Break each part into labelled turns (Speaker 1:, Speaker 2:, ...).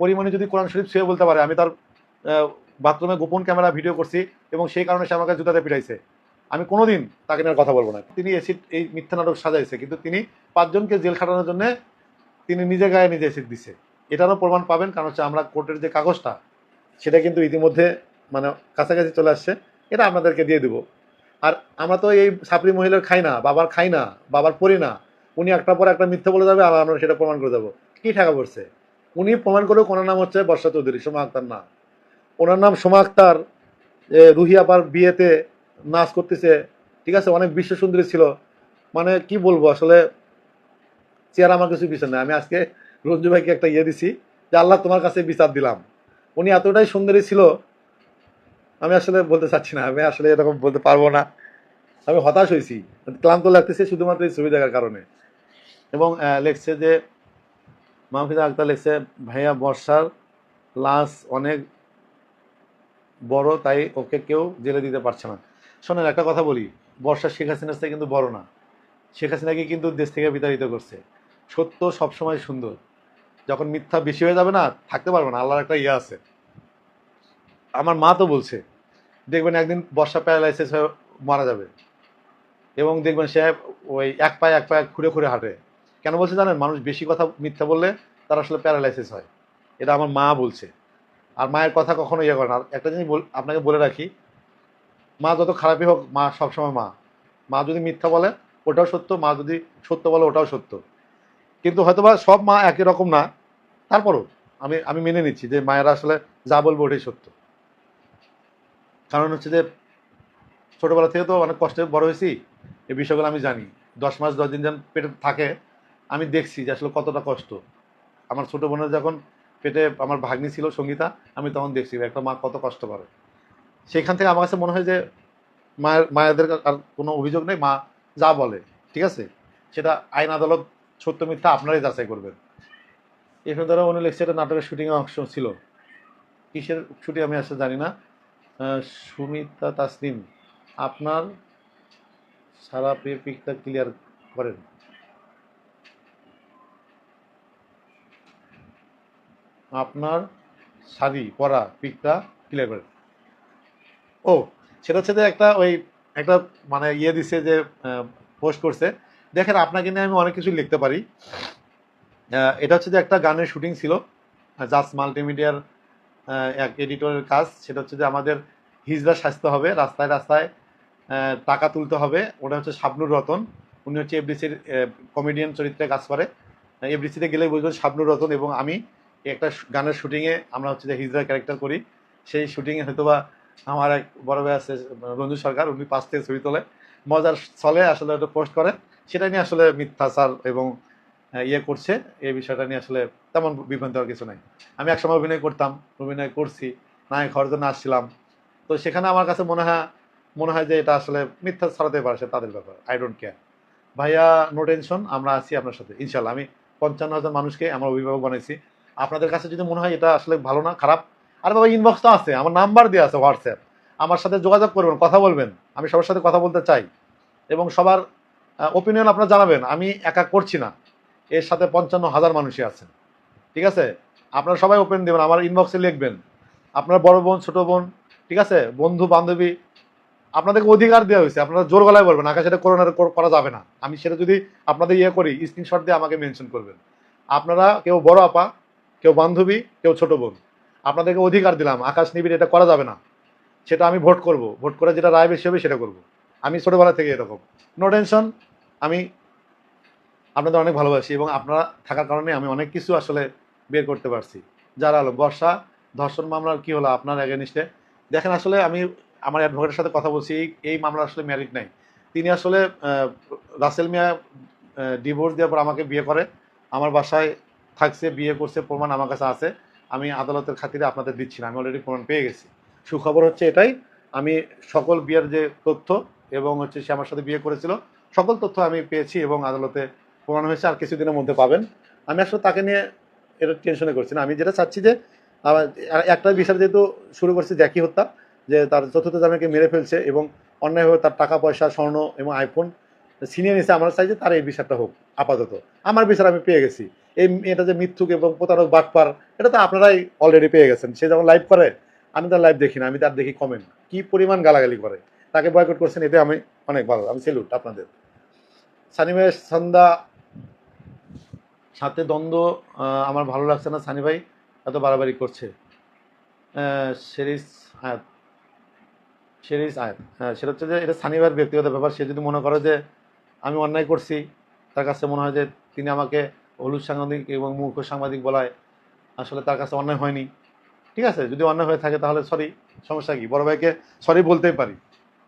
Speaker 1: পরিমাণে যদি কোরআন শরীফ ছুঁয়ে বলতে পারে, আমি তার বাথরুমে গোপন ক্যামেরা ভিডিও করছি এবং সেই কারণে সে আমাকে জুতাতে পিটাইছে। আমি কোনোদিন তাকে নিয়ে কথা বলব না। তিনি এসিড, এই মিথ্যা নাটক সাজাইছে, কিন্তু তিনি পাঁচজনকে জেল খাটানোর জন্য তিনি নিজে গায়ে নিজে এসিড দিছে। এটারও প্রমাণ পাবেন, কারণ হচ্ছে আমরা কোর্টের যে কাগজটা, সেটা কিন্তু ইতিমধ্যে মানে কাছাকাছি চলে আসছে। এটা আপনাদেরকে দিয়ে দেবো। আর আমরা তো এই সাপড়ি মহিলার খাই না, বাবার খাই না, বাবার পড়ি না। উনি একটা পর একটা মিথ্যে বলে যাবে, আর আমরা সেটা প্রমাণ করে দেবো। কী ঠাকা পড়ছে? উনি প্রমাণ করেও ওনার নাম হচ্ছে বর্ষা চৌধুরী, সোমা আক্তার না ওনার নাম সোমা আক্তার রুহি আপার বিয়েতে নাচ করতেছে, ঠিক আছে? অনেক বিশ্ব সুন্দরী ছিল। মানে কি বলব, আসলে চেয়ার আমার কিছু বিচার নেই। আমি আজকে রঞ্জু ভাইকে একটা ইয়ে দিছি যে, আল্লাহ, তোমার কাছে বিচার দিলাম। উনি এতটাই সুন্দরী ছিল, আমি আসলে বলতে চাচ্ছি না। আমি আসলে এরকম বলতে পারব না। আমি হতাশ হয়েছি। ক্লান্ত লাগতেছে শুধুমাত্র এই ছবি দেখার কারণে। এবং লেখছে যে মাহফিদা আক্তার লেখছে, ভাইয়া, বর্ষার লাশ অনেক বড়, তাই ওকে কেউ জেলে দিতে পারছে না। শোনেন, একটা কথা বলি, বর্ষা শেখ হাসিনার কিন্তু বড় না। শেখ হাসিনাকে কিন্তু দেশ থেকে বিতাড়িত করছে। সত্য সবসময় সুন্দর। যখন মিথ্যা বেশি হয়ে যাবে না, থাকতে পারবে না, আল্লাহর একটা ইয়ে আছে। আমার মা তো বলছে, দেখবেন একদিন বর্ষা প্যারালাইসিস হয়ে মারা যাবে। এবং দেখবেন সে ওই এক পায়ে এক পায়ে খুঁড়ে খুঁড়ে হাঁটে। কেন বলছে জানেন? মানুষ বেশি কথা মিথ্যা বললে তার আসলে প্যারালাইসিস হয়। এটা আমার মা বলছে। আর মায়ের কথা কখনো ইয়ে করে না। একটা জিনিস আপনাকে বলে রাখি, মা যত খারাপই হোক, মা সবসময় মা। মা যদি মিথ্যা বলে, ওটাও সত্য। মা যদি সত্য বলে, ওটাও সত্য। কিন্তু হয়তোবা সব মা একই রকম না। তারপরও আমি আমি মেনে নিচ্ছি যে মায়েরা আসলে যা বলব ওটাই সত্য। কারণ হচ্ছে যে ছোটোবেলা থেকে তো অনেক কষ্টে বড় হয়েছি। এই বিষয়গুলো আমি জানি। দশ মাস, দশ দিন যেন পেটে থাকে আমি দেখছি যে আসলে কতটা কষ্ট। আমার ছোটো বোনের যখন পেটে আমার ভাগ্নি ছিল সঙ্গীতা, আমি তখন দেখছি একটা মা কত কষ্ট করে। সেইখান থেকে আমার কাছে মনে হয় যে মায়ের, মায়েদের আর কোনো অভিযোগ নেই, মা যা বলে, ঠিক আছে? সেটা আইন আদালত সত্য মিথ্যা আপনারাই যাচাই করবেন। এখানে উনি লিখছে এটা নাটকের শুটিংয়ের অংশ ছিল। কিসের শুটিং আমি আসলে জানি না। সুমিতা তাসনিম, আপনার সারা পে পিকটা ক্লিয়ার করেন। আপনার শাড়ি পরা পিকটা ক্লিয়ার করেন ও, সেটা হচ্ছে যে একটা ওই একটা মানে ইয়ে দিছে যে পোস্ট করছে। দেখেন, আপনাকে নিয়ে আমি অনেক কিছু লিখতে পারি। এটা হচ্ছে যে একটা গানের শুটিং ছিল। জাস্ট মাল্টিমিডিয়ার এক এডিটরের কাজ। সেটা হচ্ছে যে আমাদের হিজড়া সাজতে হবে, রাস্তায় রাস্তায় টাকা তুলতে হবে। ওটা হচ্ছে শাবনুর রতন। উনি হচ্ছে এফডিসির কমেডিয়ান চরিত্রে কাজ করে। এফডিসিতে গেলে বুঝবেন শাবনুর রতন এবং আমি। একটা গানের শুটিংয়ে আমরা হচ্ছে যে হিজড়া ক্যারেক্টার করি। সেই শুটিংয়ে হয়তো বা আমার এক বড় ভাই আছে, রঞ্জু সরকার, উনি পাশ থেকে ছবি তোলে। মজার চলে আসলে ওটা পোস্ট করে সেটা নিয়ে আসলে মিথ্যা মিথ্যাচার এবং ইয়ে করছে। এই বিষয়টা নিয়ে আসলে তেমন বিভ্রান্ত হওয়ার কিছু নাই। আমি একসময় অভিনয় করতাম, অভিনয় করছি, নায়ক হওয়ার জন্য আসছিলাম। তো সেখানে আমার কাছে মনে হয় মনে হয় যে এটা আসলে মিথ্যা ছড়াতে পারে, সে তাদের ব্যাপার। আই ডোন্ট কেয়ার ভাইয়া নো টেনশন আমরা আছি আপনার সাথে ইনশাল্লাহ আমি পঞ্চান্ন হাজার মানুষকে আমার অভিভাবক বানাইছি। আপনাদের কাছে যদি মনে হয় এটা আসলে ভালো না, খারাপ, আর বাবা ইনবক্স তো আছে, আমার নাম্বার দেওয়া আছে হোয়াটসঅ্যাপ আমার সাথে যোগাযোগ করবেন, কথা বলবেন, আমি সবার সাথে কথা বলতে চাই। এবং সবার ওপিনিয়ন আপনারা জানাবেন, আমি একা করছি না। এর সাথে পঞ্চান্ন হাজার মানুষই আছেন। ঠিক আছে? আপনারা সবাই ওপেন দেবেন, আমার ইনবক্সে লিখবেন। আপনার বড় বোন, ছোটো বোন, ঠিক আছে? বন্ধু, বান্ধবী, আপনাদেরকে অধিকার দেওয়া হয়েছে, আপনারা জোর গলায় বলবেন, আকাশ সেটা করোনা করা যাবে না। আমি সেটা যদি আপনাদের ইয়ে করি স্ক্রিনশট দিয়ে আমাকে মেনশন করবেন। আপনারা কেউ বড় আপা কেউ বান্ধবী, কেউ ছোট বোন। আপনাদেরকে অধিকার দিলাম, আকাশ নিবিড়, এটা করা যাবে না। সেটা আমি ভোট করব। ভোট করে যেটা রায় বেশি হবে সেটা করব। আমি ছোটবেলা থেকে এরকম। নো টেনশন আমি আপনাদের অনেক ভালোবাসি এবং আপনারা থাকার কারণে আমি অনেক কিছু আসলে বের করতে পারছি। যারা হলো বর্ষা, ধর্ষণ মামলার কি হলো আপনার এগেনিস্টে দেখেন আসলে আমি আমার অ্যাডভোকেটের সাথে কথা বলছি, এই মামলা আসলে ম্যারিড নাই। তিনি আসলে রাসেল মিয়া ডিভোর্স দেওয়ার পর আমাকে বিয়ে করে। আমার বাসায় থাকছে, বিয়ে করছে, প্রমাণ আমার কাছে আছে। আমি আদালতের খাতিরে আপনাদের দিচ্ছি না, আমি অলরেডি প্রমাণ পেয়ে গেছি। সুখবর হচ্ছে এটাই, আমি সকল বিয়ের যে তথ্য এবং হচ্ছে সে আমার সাথে বিয়ে করেছিল, সকল তথ্য আমি পেয়েছি এবং আদালতে প্রমাণ হয়েছে, আর কিছুদিনের মধ্যে পাবেন। আমি আসলে তাকে নিয়ে এটা টেনশনে করছি না। আমি যেটা চাচ্ছি যে একটা বিষয় যেহেতু শুরু করছি জ্যাকি হত্যা, যে তার চতুর্থ জামাইকে মেরে ফেলছে এবং অন্যায়ভাবে তার টাকা, পয়সা, স্বর্ণ এবং আইফোন ছিনিয়ে নিয়েছে, আমার চাই যে তার এই বিষয়টা হোক, আপাতত। আমার বিচার আমি পেয়ে গেছি। এই এটা যে মিথ্যুক এবং প্রতারক বাটপার, এটা তো আপনারাই অলরেডি পেয়ে গেছেন। সে যখন লাইভ করে, আমি তার লাইভ দেখি না, আমি তার দেখি কমেন্ট কি পরিমাণ গালাগালি করে? তাকে বয়কট করছেন, এতে আমি অনেক ভালো, আমি সেলুট আপনাদের। সানিমের সন্ধ্যা, সাথে দ্বন্দ্ব আমার ভালো লাগছে না সানি ভাই এত বাড়াবাড়ি করছে। শেরিস আয়াত শেরিস আয়াত হ্যাঁ সেটা হচ্ছে যে এটা সানি ভাইয়ের ব্যক্তিগত ব্যাপার, সে যদি মনে করে যে আমি অন্যায় করছি, তার কাছে মনে হয় যে তিনি আমাকে হলুদ সাংবাদিক এবং মূর্খ সাংবাদিক বলায় আসলে তার কাছে অন্যায় হয়নি। ঠিক আছে? যদি অন্যায় হয়ে থাকে তাহলে সরি সমস্যা কি? বড় ভাইকে সরি বলতেই পারি।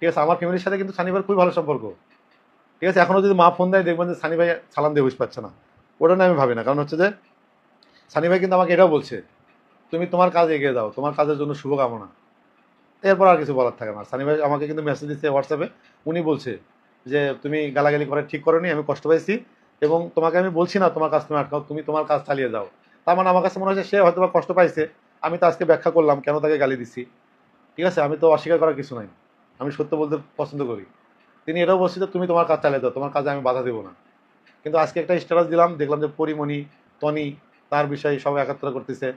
Speaker 1: ঠিক আছে? আমার ফ্যামিলির সাথে কিন্তু সানি ভাইয়ের খুবই ভালো সম্পর্ক। ঠিক আছে? এখনও যদি মা ফোন দেয়, দেখবেন যে সানি ভাই সালাম দিয়ে বুঝ পাচ্ছে না। ওটা নিয়ে আমি ভাবি না। কারণ হচ্ছে যে সানি ভাই কিন্তু আমাকে এটাও বলছে, তুমি তোমার কাজে এগিয়ে যাও। তোমার কাজের জন্য শুভকামনা। এরপর আর কিছু বলার থাকে না। সানি ভাই আমাকে কিন্তু মেসেজ দিচ্ছে হোয়াটসঅ্যাপে উনি বলছে যে, তুমি গালাগালি করে ঠিক করনি, আমি কষ্ট পাইছি। এবং তোমাকে আমি বলছি না তোমার কাজ তুমি আটকাও, তুমি তোমার কাজ চালিয়ে যাও। তার মানে আমার কাছে মনে হচ্ছে সে হয়তো বা কষ্ট পাইছে, আমি তো আজকে ব্যাখ্যা করলাম কেন তাকে গালি দিচ্ছি ঠিক আছে? আমি তো অস্বীকার করার কিছু নাই। আমি সত্য বলতে পছন্দ করি। তিনি এটাও বলছে যে তুমি তোমার কাজ চালিয়ে দাও তোমার কাজে আমি বাধা দেবো না। কিন্তু আজকে একটা স্ট্যাটাস দিলাম, দেখলাম যে পরিমণি, টনি, তার বিষয়ে সব একাত্র করতেছে।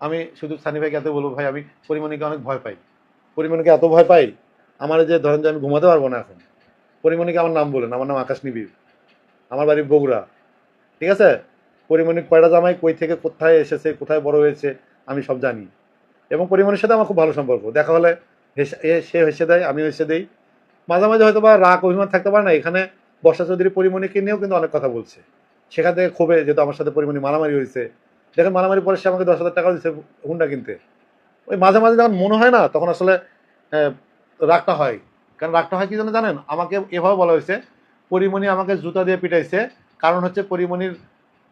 Speaker 1: আমি শুধু সানি ভাইকে এত বলব, ভাই, আমি পরিমণিকে অনেক ভয় পাই। পরিমণিকে এত ভয় পাই, আমার যে ধরেন যে আমি ঘুমাতে পারব না এখন। পরিমণিকে আমার নাম বলেন, আমার নাম আকাশ নিবিড়। আমার বাড়ি বগুড়া। ঠিক আছে? পরিমণি কয়টা জামাই কই থেকে কোথায় এসেছে, কোথায় বড় হয়েছে, আমি সব জানি। এবং পরিমণির সাথে আমার খুব ভালো সম্পর্ক। দেখা হলে সে হেসে দেয় আমি হেসে দেই। মাঝে মাঝে হয়তো বা রাগ, অভিমান থাকতে পারে না। এখানে বর্ষা চৌধুরী পরিমণিকে নিয়েও কিন্তু অনেক কথা বলছে। সেখান থেকে ক্ষোভে যেহেতু আমার সাথে পরিমণি মারামারি হয়েছে। দেখেন মারামারি পরে সে আমাকে দশ হাজার টাকা দিচ্ছে হুন্ডা কিনতে। ওই মাঝে মাঝে যখন মনে হয় না, তখন আসলে রাগটা হয়। কারণ রাগটা হয় কি জন্য জানেন? আমাকে এভাবে বলা হয়েছে পরিমণি আমাকে জুতা দিয়ে পিটাইছে। কারণ হচ্ছে পরিমণির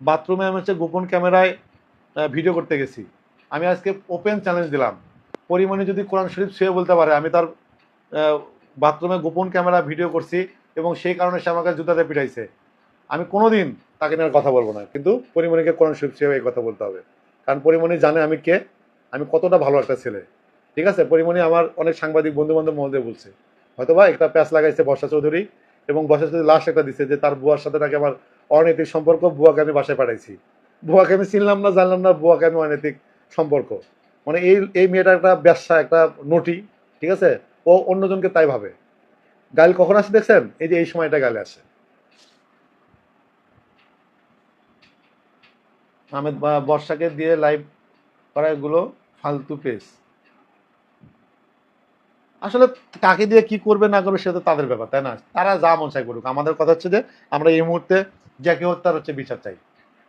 Speaker 1: বাথরুমে আমি হচ্ছে গোপন ক্যামেরায় ভিডিও করতে গেছি। আমি আজকে ওপেন চ্যালেঞ্জ দিলাম। পরিমণি যদি কোরআন শরীফ শুয়ে বলতে পারে, আমি তার বাথরুমে গোপন ক্যামেরা ভিডিও করছি এবং সেই কারণে সে আমাকে জুতাতে পিটাইছে। আমি কোনোদিন তাকে নিয়ে কথা বলব না, কিন্তু পরিমণিকে কোরআন শরীফ শুয়ে এই কথা বলতে হবে। কারণ পরিমণি জানে আমি কে, আমি কতটা ভালো একটা ছেলে। ঠিক আছে? পরিমণি আমার অনেক সাংবাদিক বন্ধু বান্ধব মহলে বলছে হয়তো বা একটা প্যাচ লাগাইছে বর্ষা চৌধুরী এবং বর্ষা সাথে লাস্ট একটা দিচ্ছে যে তার বুয়ার সাথে নাকি আমার অনৈতিক সম্পর্ক, বুয়াকে আমি বাসায় পাঠাইছি। বুয়াকে আমি চিনলাম না, জানলাম না, বুয়াকে আমি অনৈতিক সম্পর্ক। মানে এই এই মেয়েটা একটা ব্যবসা, একটা নটি, ঠিক আছে? ও অন্যজনকে তাই ভাবে। গাইল কখন আসে দেখছেন? এই যে এই সময়টা গালে আসে। আহমেদ বর্ষাকে দিয়ে লাইভ করা এগুলো ফালতু পেজ। আসলে কাকে দিয়ে কি করবে না করবে সেটা তাদের ব্যাপার, তাই না? তারা যা মন চাই করুক। আমাদের কথা হচ্ছে যে, আমরা এই মুহূর্তে যাকে হত্যার হচ্ছে বিচার চাই।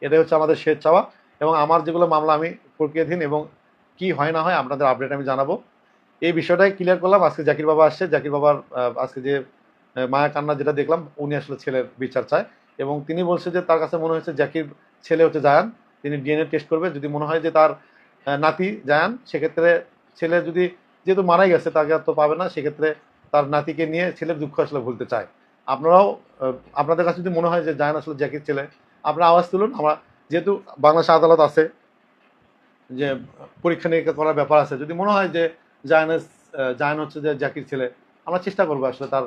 Speaker 1: এটাই হচ্ছে আমাদের শেষ চাওয়া এবং আমার যেগুলো মামলা আমি প্রক্রিয়াধীন এবং কি হয় না হয় আপনাদের আপডেট আমি জানাব। এই বিষয়টাই ক্লিয়ার করলাম। আজকে জাকির বাবা আসছে। জাকির বাবার আজকে যে মায়া কান্না যেটা দেখলাম, উনি আসলে ছেলের বিচার চায় এবং তিনি বলছে যে, তার কাছে মনে হয়েছে জাকির ছেলে হচ্ছে জায়ান। তিনি ডিএনএ টেস্ট করবে। যদি মনে হয় যে তার নাতি জায়ান, সেক্ষেত্রে ছেলে যদি যেহেতু মারাই গেছে তাকে আর তো পাবে না সেক্ষেত্রে তার নাতিকে নিয়ে ছেলের দুঃখ আসলে ভুলতে চায়। আপনারাও আপনাদের কাছে যদি মনে হয় যে জায়ান আসলে জ্যাকির ছেলে আপনারা আওয়াজ তুলুন। আমরা যেহেতু বাংলাদেশ আদালত আছে যে পরীক্ষা নিরীক্ষা করার ব্যাপার আছে যদি মনে হয় যে জায়ানের আহ, জায়ান হচ্ছে যে জ্যাকির ছেলে আমরা চেষ্টা করব আসলে তার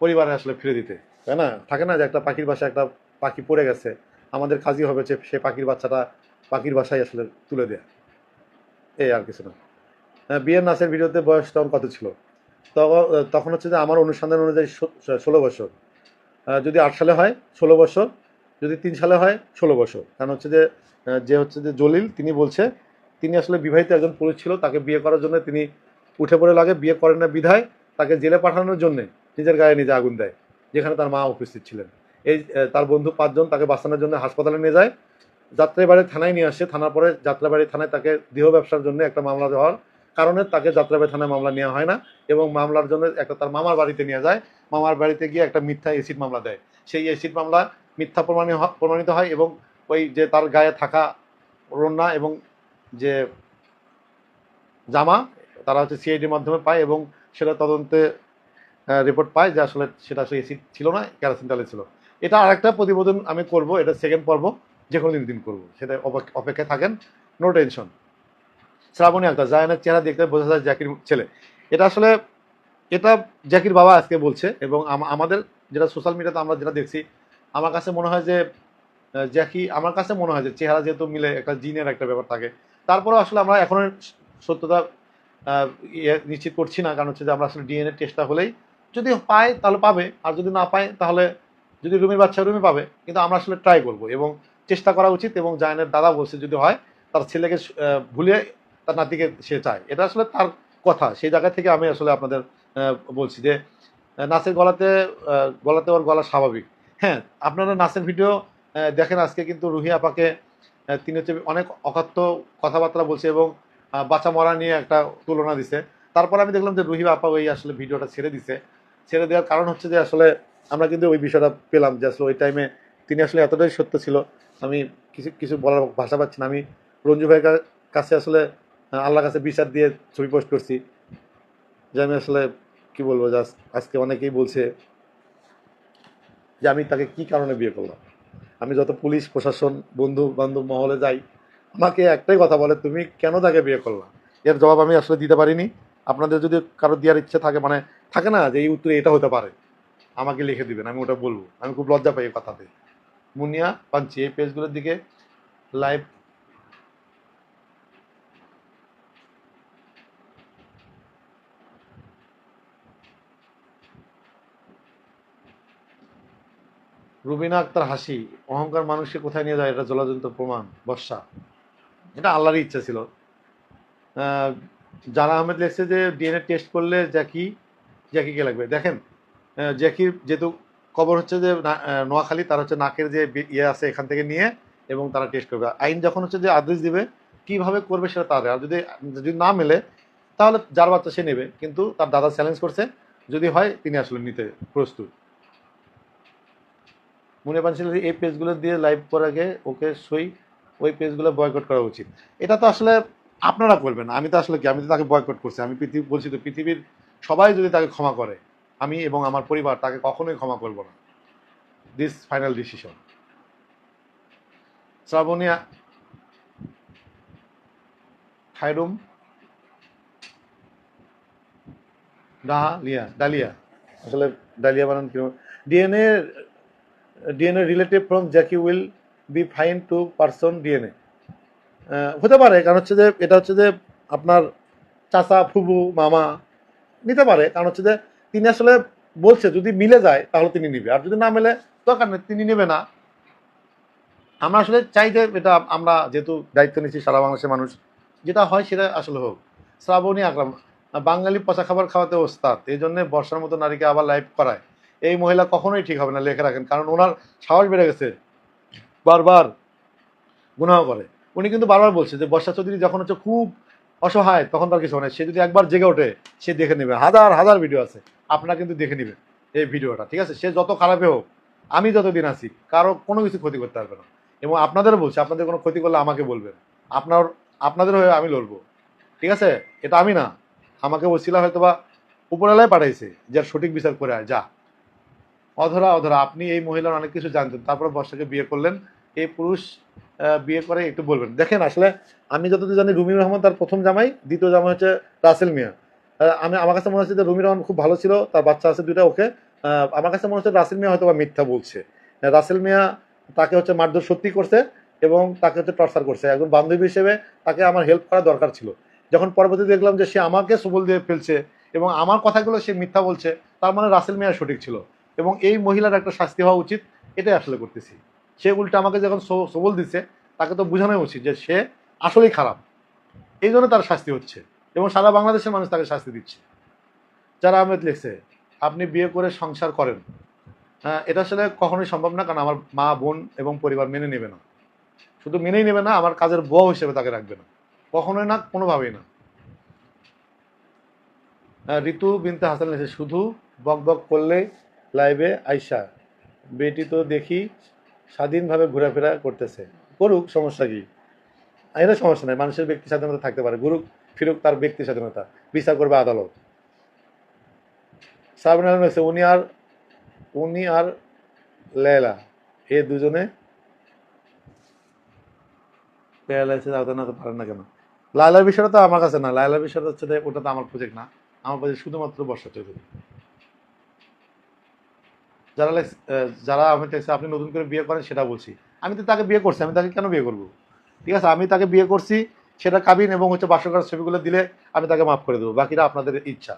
Speaker 1: পরিবারে আসলে ফিরে দিতে। তাই না? থাকে না যে একটা পাখির বাসায় একটা পাখি পড়ে গেছে আমাদের কাজই হবে যে সে পাখির বাচ্চাটা পাখির বাসায় আসলে তুলে দেয়া। এই আর কিছু না। বিয়ের নাচের ভিডিওতে বয়স তখন কত ছিল? তখন তখন হচ্ছে যে আমার অনুসন্ধান অনুযায়ী ষোলো বছর। যদি আট সালে হয়, ষোলো বছর। যদি তিন সালে হয়, ষোলো বছর। কারণ হচ্ছে যে যে হচ্ছে যে জলিল, তিনি বলছে, তিনি আসলে বিবাহিত একজন পুরুষ ছিল, তাকে বিয়ে করার জন্য তিনি উঠে পড়ে লাগে, বিয়ে করেন না বিধায় তাকে জেলে পাঠানোর জন্য নিজের গায়ে নিজে আগুন দেয়, যেখানে তার মা উপস্থিত ছিলেন। এই তার বন্ধু পাঁচজন তাকে বাঁচানোর জন্য হাসপাতালে নিয়ে যায়। যাত্রাবাড়ি থানায় নিয়ে আসে। থানার পরে যাত্রাবাড়ি থানায় তাকে দেহ ব্যবসার জন্য একটা মামলা দেওয়ার কারণে তাকে যাত্রাবাড়ি থানায় মামলা নেওয়া হয় না এবং মামলার জন্য একটা তার মামার বাড়িতে নিয়ে যায়। মামার বাড়িতে গিয়ে একটা মিথ্যা এসিড মামলা দেয়। সেই এসিড মামলা মিথ্যা প্রমাণিত প্রমাণিত হয় এবং ওই যে তার গায়ে থাকা রন্না এবং যে জামা তারা হচ্ছে সিআইডির মাধ্যমে পায় এবং সেটা তদন্তে রিপোর্ট পায় যে আসলে সেটা আসলে এসিড ছিল না, ক্যারাসিন তেলে ছিল। এটা আরেকটা প্রতিবেদন আমি করব, এটা সেকেন্ড পর্ব যে কোনো দিন দিন করব। সেটা অপেক্ষায় থাকেন নো টেনশন শ্রাবণী আক্তার, জায়ানের চেহারা দেখতে বোঝা যায় জাকির ছেলে। এটা আসলে, এটা জাকির বাবা আজকে বলছে এবং আমাদের যেটা সোশ্যাল মিডিয়াতে আমরা যেটা দেখছি, আমার কাছে মনে হয় যে জ্যাকি আমার কাছে মনে হয় যে চেহারা যেহেতু মিলে একটা জিনের একটা ব্যাপার থাকে তারপরে আসলে আমরা এখনও সত্যতা ইয়ে নিশ্চিত করছি না। কারণ হচ্ছে যে আমরা আসলে ডিএনএ টেস্টটা হলেই যদি পায় তাহলে পাবে, আর যদি না পায় তাহলে যদি রুমির বাচ্চা রুমি পাবে, কিন্তু আমরা আসলে ট্রাই করব এবং চেষ্টা করা উচিত এবং জায়নের দাদা বলছে যদি হয়, তার ছেলেকে ভুলে তার নাতিকে সে চায়। এটা আসলে তার কথা। সেই জায়গা থেকে আমি আসলে আপনাদের বলছি যে নাচের গলাতে গলাতে ওর গলা স্বাভাবিক। হ্যাঁ আপনারা নাচের ভিডিও দেখেন আজকে কিন্তু রুহি আপাকে তিনি হচ্ছে অনেক অকাত্য কথাবার্তা বলছে এবং বাচ্চা মরা নিয়ে একটা তুলনা দিছে। তারপর আমি দেখলাম যে রুহি আপা ওই আসলে ভিডিওটা ছেড়ে দিছে। ছেড়ে দেওয়ার কারণ হচ্ছে যে আসলে আমরা কিন্তু ওই বিষয়টা পেলাম যে আসলে ওই টাইমে তিনি আসলে এতটাই সত্য ছিল। আমি কিছু কিছু বলার ভাষা পাচ্ছি না। আমি রঞ্জু ভাইয়ের কাছে আসলে আল্লাহর কাছে বিচার দিয়ে ছবি পোস্ট করছি। যে আমি আসলে কি বলব আজ- আজকে অনেকেই বলছে যে আমি তাকে কি কারণে বিয়ে করলাম আমি যত পুলিশ, প্রশাসন, বন্ধু বান্ধব মহলে যাই, আমাকে একটাই কথা বলে, তুমি কেন তাকে বিয়ে করলাম এর জবাব আমি আসলে দিতে পারিনি। আপনাদের যদি কারও দেওয়ার ইচ্ছে থাকে মানে থাকে না যে এই উত্তরে এটা হতে পারে, আমাকে লিখে দিবেন, আমি ওটা বলব। আমি খুব লজ্জা পাই এই কথাতে। মুনিয়া, পাঞ্চি, এই পেজগুলোর দিকে লাইভ রুবিনা আক্তার হাসি, অহংকার মানুষকে কোথায় নিয়ে যায় এটা জলাজন্ত প্রমাণ, বর্ষা। এটা আল্লাহরই ইচ্ছা ছিল। জানা আহমেদ লেখছে যে, ডিএনএ টেস্ট করলে জ্যাকি জ্যাকিকে লাগবে? দেখেন জ্যাকির যেহেতু কবর হচ্ছে যে নোয়াখালী, তার হচ্ছে নাকের যে ইয়ে আছে এখান থেকে নিয়ে এবং তারা টেস্ট করবে। আইন যখন হচ্ছে যে আদেশ দিবে, কীভাবে করবে সেটা তাদের আর যদি যদি না মেলে, তাহলে যার বাচ্চা সে নেবে। কিন্তু তার দাদা চ্যালেঞ্জ করছে, যদি হয় তিনি আসলে নিতে প্রস্তুত। মনে পাচ্ছিল যে এই পেজগুলো দিয়ে লাইভ আগে ওকে সই ওই পেজগুলো বয়কট করা উচিত। এটা তো আসলে আপনারা করবেন আমি তো আসলে কি? আমি তো তাকে বয়কট করছি। আমি পৃথিবী, বলছি তো পৃথিবীর সবাই যদি তাকে ক্ষমা করে, আমি এবং আমার পরিবার তাকে কখনোই ক্ষমা করব না। দিস ফাইনাল ডিসিশন শ্রাবণিয়া, খায়রুম, ডাহা, লিয়া, ডালিয়া। আসলে ডালিয়া বানান কি? DNA DNA relative from Jackie will be fine two person DNA হতে পারে, কারণ হচ্ছে যে, এটা হচ্ছে যে আপনার চাচা ফুবু মামা নিতে পারে, কারণ হচ্ছে যে তিনি আসলে বলছে, যদি মিলে যায় তাহলে তিনি নিবে, আর যদি না মেলে দরকার নেই, তিনি নেবে না। আমরা আসলে চাই যে এটা আমরা যেহেতু দায়িত্ব নিচ্ছি সারা বাংলাদেশের মানুষ, যেটা হয় সেটা আসলে হোক। শ্রাবণী আকরাম বাঙালি পচা খাবার খাওয়াতে ওস্তাদ, এই জন্য বর্ষার মতো নারীকে আবার লাইভ করায়। এই মহিলা কখনোই ঠিক হবে না, লেখে রাখেন। কারণ ওনার সাহস বেড়ে গেছে। বারবার গুনাহ করে। উনি কিন্তু বারবার বলছে যে, বর্ষা চৌধুরী যখন হচ্ছে খুব অসহায়, তখন তার কিছু হয় সে যদি একবার জেগে ওঠে, সে দেখে নেবে। হাজার হাজার ভিডিও আছে। আপনারা কিন্তু দেখে নেবেন এই ভিডিওটা, ঠিক আছে? সে যত খারাপে হোক, আমি যতদিন আছি, কারও কোনো কিছু ক্ষতি করতে পারবে না। এবং আপনাদেরও বলছি, আপনাদের কোনো ক্ষতি করলে আমাকে বলবেন। আপনার, আপনাদের হয়ে আমি লড়বো। ঠিক আছে? এটা আমি না। আমাকে ওসিলা হয়তো বা উপরালায় পাঠাইছে যার সঠিক বিচার করে আয়, যা। অধরা অধরা, আপনি এই মহিলার অনেক কিছু জানতেন, তারপরে বর্ষাকে বিয়ে করলেন, এই পুরুষ বিয়ে করে একটু বলবেন। দেখেন, আসলে আমি যতদূর জানি, রুমি রহমান তার প্রথম জামাই, দ্বিতীয় জামাই হচ্ছে রাসেল মিয়া। আমি, আমার কাছে মনে হচ্ছে যে রুমি রহমান খুব ভালো ছিল, তার বাচ্চা আছে দুইটা ওকে। আমার কাছে মনে হচ্ছে রাসেল মিয়া হয়তো বা মিথ্যা বলছে। রাসেল মিয়া তাকে হচ্ছে মারধর সত্যি করছে এবং তাকে হচ্ছে টর্চার করছে। একজন বান্ধবী হিসেবে তাকে আমার হেল্প করা দরকার ছিল। যখন পরবর্তীতে দেখলাম যে সে আমাকে সবল দিয়ে ফেলছে এবং আমার কথাগুলো সে মিথ্যা বলছে, তার মানে রাসেল মিয়া সঠিক ছিল। এবং এই মহিলার একটা শাস্তি হওয়া উচিত এটাই আসলে করতেছি। সে উল্টা আমাকে যখন সব- সবল দিচ্ছে তাকে তো বোঝানো উচিত যে সে আসলেই খারাপ। এই জন্য তার শাস্তি হচ্ছে এবং সারা বাংলাদেশের মানুষ তাকে শাস্তি দিচ্ছে। যারা আহমেদ লিখছে আপনি বিয়ে করে সংসার করেন। আহ, এটা আসলে কখনোই সম্ভব না কারণ আমার মা বোন এবং পরিবার মেনে নেবে না। শুধু মেনেই নেবে না আমার কাজের বউ হিসেবে তাকে রাখবে না। কখনোই না কোনোভাবেই না। আহ, ঋতু বিনতে হাসান লিখছে শুধু বক বক করলে লাইভে আইসা, বেটি তো দেখি স্বাধীনভাবে ঘোরাফেরা করতেছে। করুক, সমস্যা কি? এটা সমস্যা নাই, মানুষের ব্যক্তি স্বাধীনতা থাকতে পারে। গুরুক ফিরুক তার ব্যক্তি স্বাধীনতা, বিচার করবে আদালত। সাবিন আলম লিখছে উনি আর উনি আর লেলা, এ দুজনে পারেন না কেন? লায়লার বিষয়টা তো আমার কাছে না, লায়লার বিষয়টা হচ্ছে ওটা তো আমার প্রজেক্ট না। আমার প্রজেক্ট শুধুমাত্র বর্ষা চৌধুরী। যারা যারা আমি চাইছে আপনি নতুন করে বিয়ে করেন, সেটা বলছি। আমি তো তাকে বিয়ে করছি, আমি তাকে কেন বিয়ে করব? ঠিক আছে, আমি তাকে বিয়ে করছি, সেটা কাবিন এবং হচ্ছে বাসকার ছবিগুলো দিলে আমি তাকে মাফ করে দেবো বাকিটা আপনাদের ইচ্ছা।